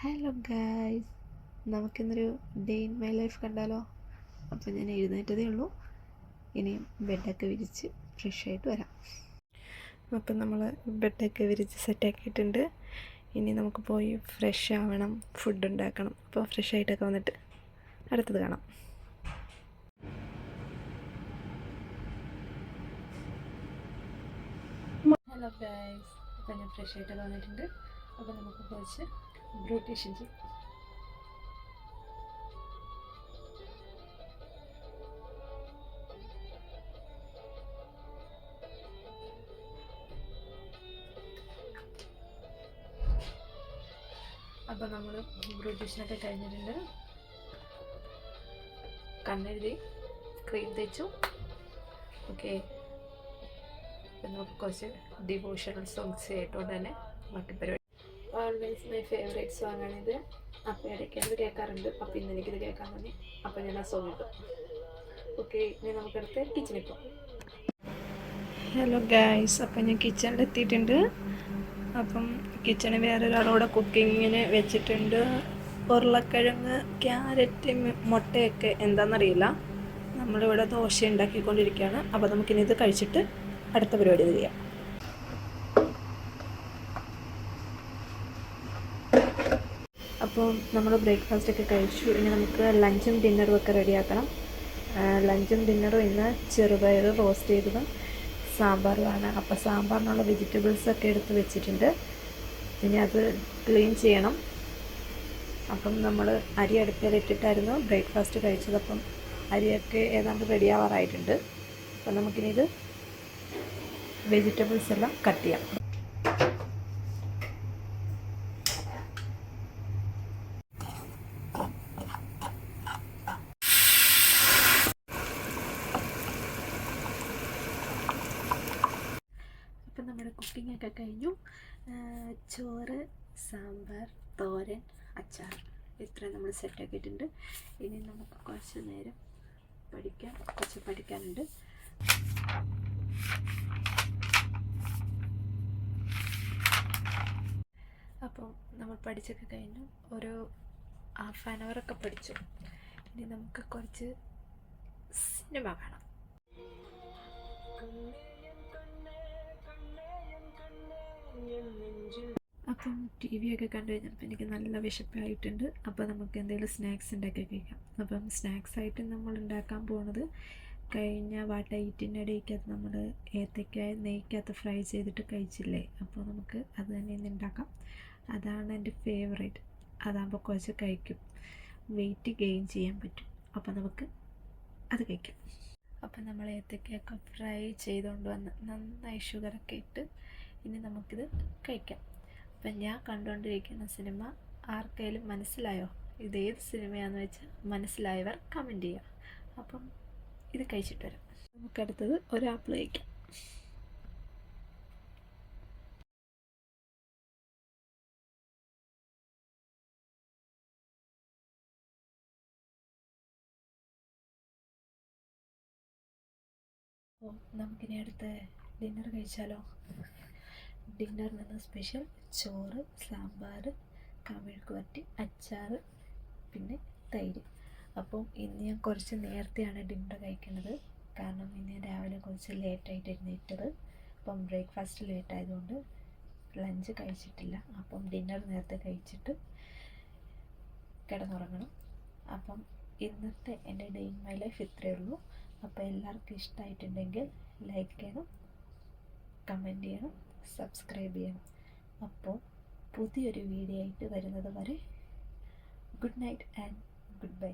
Hello guys നമുക്കിന്നൊരു day in my life കണ്ടാലോ? അപ്പോൾ ഞാൻ എഴുന്നേറ്റതേ ഉള്ളൂ. ഇനിയും ബെഡൊക്കെ വിരിച്ച് ഫ്രഷ് ആയിട്ട് വരാം. അപ്പം നമ്മൾ ബെഡൊക്കെ വിരിച്ച് സെറ്റാക്കിയിട്ടുണ്ട് ഇനി നമുക്ക് പോയി ഫ്രഷ് ആവണം ഫുഡ് ഉണ്ടാക്കണം. അപ്പോൾ ഫ്രഷ് ആയിട്ടൊക്കെ വന്നിട്ട് അടുത്തത് കാണാം. ഹലോ ഗായ്സ് അപ്പം ഞാൻ ഫ്രഷ് ആയിട്ട് വന്നിട്ടുണ്ട്. അപ്പോൾ നമുക്ക് കുറച്ച് ബ്യൂട്ടീഷ്യൻ ചെയ്യും അപ്പോൾ നമ്മൾ ബ്യൂട്ടീഷ്യനൊക്കെ കഴിഞ്ഞിട്ടുണ്ട്. കണ്ണെഴുതി ക്രീം തേച്ചു. ഓക്കെ. നമുക്ക് കുറച്ച് ഡിവോഷണൽ സോങ്സ് കേട്ടുകൊണ്ട് തന്നെ ബാക്കി പരിപാടി ഓൾവേസ് മൈ ഫേവറേറ്റ് സോങ് ആണിത്. അപ്പോൾ ഇടയ്ക്ക് അത് കേൾക്കാറുണ്ട്. അപ്പോൾ ഇന്ന് എനിക്കിത് കേൾക്കാൻ തോന്നി അപ്പോൾ ഞാൻ ആ സോങ് ഇട്ടു. ഓക്കെ ഇനി നമുക്കടുത്ത് കിച്ചണിൽ പോകാം ഹലോ ഗായ്സ് അപ്പം ഞാൻ കിച്ചണിൽ എത്തിയിട്ടുണ്ട്. അപ്പം കിച്ചണിൽ വേറൊരാളോടെ കുക്കിങ്ങിന് വെച്ചിട്ടുണ്ട്. ഉരുളക്കിഴങ്ങ് ക്യാരറ്റ് മുട്ടയൊക്കെ എന്താണെന്നറിയില്ല നമ്മളിവിടെ ദോശ ഉണ്ടാക്കിക്കൊണ്ടിരിക്കുകയാണ്. അപ്പോൾ നമുക്കിനി ഇത് കഴിച്ചിട്ട് അടുത്ത പരിപാടി ചെയ്യാം. അപ്പോൾ നമ്മൾ ബ്രേക്ക്ഫാസ്റ്റ് ഒക്കെ കഴിച്ചു. ഇനി നമുക്ക് ലഞ്ചും ഡിന്നറും ഒക്കെ റെഡിയാക്കണം ലഞ്ചും ഡിന്നറും ഇന്ന് ചെറുപയർ റോസ്റ്റ് ചെയ്തതും സാമ്പാറുമാണ് അപ്പോൾ സാമ്പാറിനുള്ള വെജിറ്റബിൾസ് ഒക്കെ എടുത്ത് വെച്ചിട്ടുണ്ട്. ഇനി അത് ക്ലീൻ ചെയ്യണം. അപ്പം നമ്മൾ അരി അടുപ്പിലിട്ടിട്ടായിരുന്നു ബ്രേക്ക്ഫാസ്റ്റ് കഴിച്ചത്. അപ്പം അരിയൊക്കെ ഏതാണ്ട് റെഡി ആവാറായിട്ടുണ്ട്. അപ്പം നമുക്കിനി ഇത് വെജിറ്റബിൾസ് എല്ലാം കട്ട് ചെയ്യാം. അപ്പം നമ്മുടെ കുക്കിംഗ് ഒക്കെ കഴിഞ്ഞു. ചോറ് സാമ്പാർ തോരൻ അച്ചാർ ഇത്രയും നമ്മൾ സെറ്റാക്കിയിട്ടുണ്ട് ഇനി നമുക്ക് കുറച്ച് നേരം പഠിക്കാൻ കുറച്ച് പഠിക്കാനുണ്ട്. അപ്പോൾ നമ്മൾ പഠിച്ചൊക്കെ കഴിഞ്ഞു. ഒരു ഹാഫ് ആൻ അവറൊക്കെ പഠിച്ചു. ഇനി നമുക്ക് കുറച്ച് സിനിമ കാണാം. അപ്പം ടി വി ഒക്കെ കണ്ടു കഴിഞ്ഞപ്പോൾ എനിക്ക് നല്ല വിശപ്പായിട്ടുണ്ട്. അപ്പോൾ നമുക്ക് എന്തെങ്കിലും സ്നാക്സ് ഉണ്ടാക്കി കഴിക്കാം. അപ്പം സ്നാക്സ് ആയിട്ട് നമ്മൾ ഉണ്ടാക്കാൻ പോകുന്നത് കഴിഞ്ഞ വാട്ട ഇടയ്ക്കകത്ത് നമ്മൾ ഏത്തയ്ക്ക നെയ്ക്കകത്ത് ഫ്രൈ ചെയ്തിട്ട് കഴിച്ചില്ലേ? അപ്പോൾ നമുക്ക് അത് തന്നെ ഇന്ന് ഉണ്ടാക്കാം. അതാണ് എന്റെ ഫേവറേറ്റ് അതാകുമ്പോൾ കുറച്ച് കഴിക്കും. വെയിറ്റ് ഗെയിൻ ചെയ്യാൻ പറ്റും. അപ്പോൾ നമുക്ക് അത് കഴിക്കാം. അപ്പം നമ്മൾ ഏത്തയ്ക്കൊക്കെ ഫ്രൈ ചെയ്തുകൊണ്ട് വന്ന് നന്നായി ഷുഗറൊക്കെ ഇട്ട് ഇനി നമുക്കിത് കഴിക്കാം. അപ്പം ഞാൻ കണ്ടുകൊണ്ടിരിക്കുന്ന സിനിമ ആർക്കെങ്കിലും മനസ്സിലായോ? ഇത് ഏത് സിനിമയാണെന്ന് വെച്ചാൽ മനസ്സിലായവർ കമന്റ് ചെയ്യുക അപ്പം ഇത് കഴിച്ചിട്ട് വരാം. നമുക്കടുത്തത് ഒരു കഴിക്കാം. നമുക്കിനി അടുത്ത് ഡിന്നർ കഴിച്ചാലോ? ഡിന്നറിൽ നിന്ന് സ്പെഷ്യൽ ചോറ് സാമ്പാർ കമിഴ്ക്ക് അച്ചാറ് പിന്നെ തൈര്. അപ്പം ഇന്ന് ഞാൻ കുറച്ച് നേരത്തെയാണ് ഡിന്നർ കഴിക്കുന്നത്. കാരണം ഇന്ന് ഞാൻ രാവിലെ കുറച്ച് ലേറ്റായിട്ട് എഴുന്നേറ്റത്. അപ്പം ബ്രേക്ക്ഫാസ്റ്റ് ലേറ്റ് ആയതുകൊണ്ട് ലഞ്ച് കഴിച്ചിട്ടില്ല. അപ്പം ഡിന്നർ നേരത്തെ കഴിച്ചിട്ട് കിടന്നുറങ്ങണം. അപ്പം ഇന്നത്തെ എന്റെ ഡേ ഇൻ മൈ ലൈഫ് ഇത്രയേ ഉള്ളൂ. അപ്പോൾ എല്ലാവർക്കും ഇഷ്ടമായിട്ടുണ്ടെങ്കിൽ ലൈക്ക് ചെയ്യണം കമന്റ് ചെയ്യണം. സബ്സ്ക്രൈബ് ചെയ്യണം അപ്പോൾ പുതിയൊരു വീഡിയോ ആയിട്ട് വരുന്നത് വരെ good night and good bye.